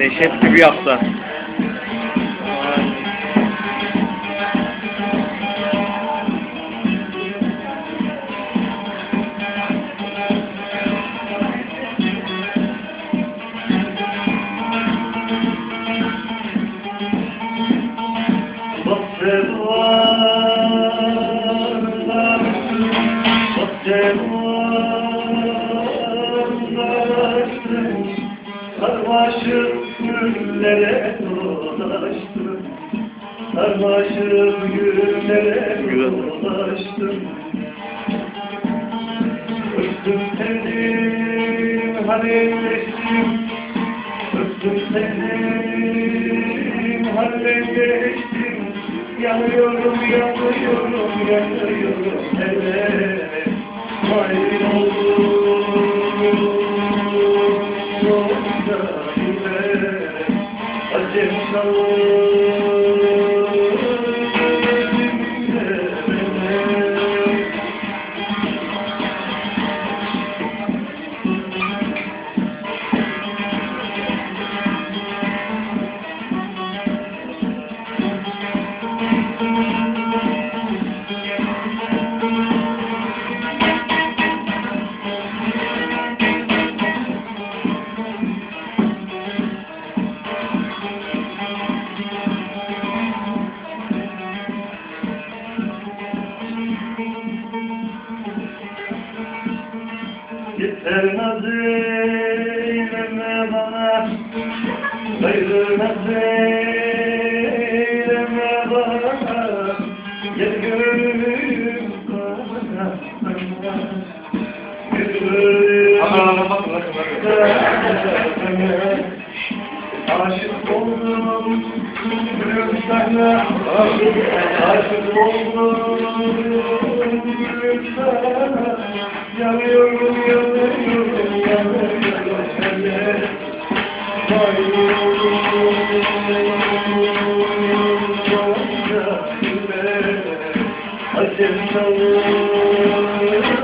Neşet gibi yaptı. Sarmaşık güllere dolaştım. Sarmaşık güllere dolaştım. Öptüm sevdim halleştim Öptüm sevdim halleştim Yanıyorum yanıyorum yanıyorum. Hele Hayır oldum Acem Yeter naz eyleme bana Gayrı naz eyleme bana Gel gönlüm bana Aşık oldum gülüm sana Aşık oldum gülüm sana Yanıyorum yanıyorum yanıyorum hele Acem çalıyor